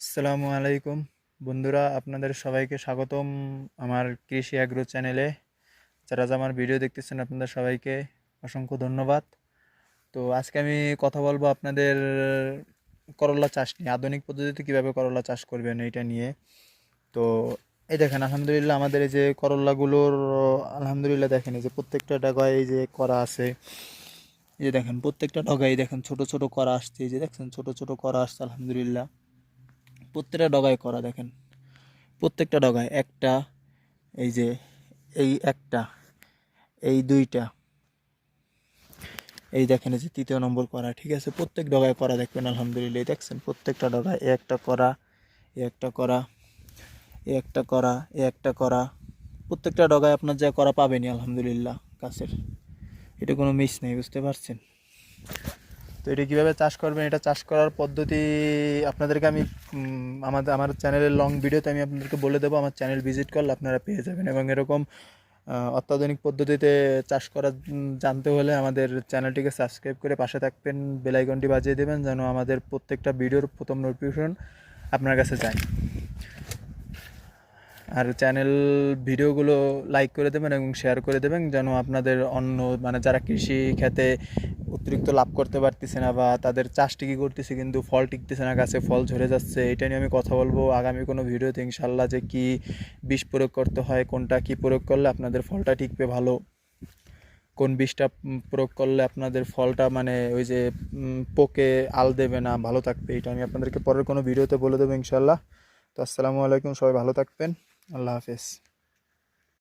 আসসালামু আলাইকুম। বন্ধুরা, আপনাদের সবাইকে স্বাগতম আমার কৃষি অ্যাগ্রো চ্যানেলে। যারা আমার ভিডিও দেখতেছেন, আপনাদের সবাইকে অসংখ্য ধন্যবাদ। তো আজকে আমি কথা বলব আপনাদের করলা চাষ নিয়ে, আধুনিক পদ্ধতিতে কীভাবে করলা চাষ করবেন এইটা নিয়ে। তো এই দেখেন, আলহামদুলিল্লাহ আমাদের এই যে করলাগুলোর, আলহামদুলিল্লাহ দেখেন, এই যে প্রত্যেকটা ডাগায় এই যে করা আছে। এই যে দেখেন, প্রত্যেকটা ডগায় দেখেন, ছোট ছোট করা আসছে, এই যে দেখছেন ছোট ছোট করা আসছে, আলহামদুলিল্লাহ। প্রত্যেকটা ডগায় করা, দেখেন। প্রত্যেকটা ডগায় একটা, এই যে, এই একটা, এই দুইটা। এই দেখেন যে তৃতীয় নম্বর করা, ঠিক আছে? প্রত্যেক ডগায় করা দেখবেন, আলহামদুলিল্লাহ। দেখছেন, প্রত্যেকটা ডগায় একটা করা একটা করা একটা করা একটা করা। প্রত্যেকটা ডগায় আপনার যা করা পাবেনই, আলহামদুলিল্লাহ গাছের এটা কোনো মিস নেই, বুঝতে পারছেন? তো এটা কীভাবে চাষ করবেন? এটা চাষ করার পদ্ধতি আপনাদেরকে আমি আমাদের, আমার চ্যানেলের লং ভিডিওতে আমি আপনাদেরকে বলে দেবো। আমার চ্যানেল ভিজিট করলে আপনারা পেয়ে যাবেন এবং এরকম অত্যাধুনিক পদ্ধতিতে চাষ করা জানতে হলে আমাদের চ্যানেলটিকে সাবস্ক্রাইব করে পাশে থাকবেন বেলাইকনটি বাজিয়ে দেবেন যেন আমাদের প্রত্যেকটা ভিডিওর প্রথম নোটিফিকেশন আপনার কাছে যায়। আর চ্যানেল ভিডিওগুলো লাইক করে দেবেন এবং শেয়ার করে দেবেন যেন আপনাদের অন্য মানে যারা কৃষি খেতে অতিরিক্ত লাভ করতে পারতেছে না বা তাদের চাষ টিকি করতেছে, কিন্তু ফল টিকতেছে না, গাছে ফল ঝরে যাচ্ছে। এটা নিয়ে আমি কথা বলব আগামী কোনো ভিডিওতে ইনশাল্লাহ যে কি বিষ প্রয়োগ করতে হয়, কোনটা কি প্রয়োগ করলে আপনাদের ফলটা টিকবে ভালো, কোন বিষটা প্রয়োগ করলে আপনাদের ফলটা মানে ওই যে পোকে আল দেবে না, ভালো থাকবে, এটা আমি আপনাদেরকে পরের কোনো ভিডিওতে বলে দেবো ইনশাল্লাহ তো আসসালামু আলাইকুম, সবাই ভালো থাকবেন, আল্লাহ হাফেজ।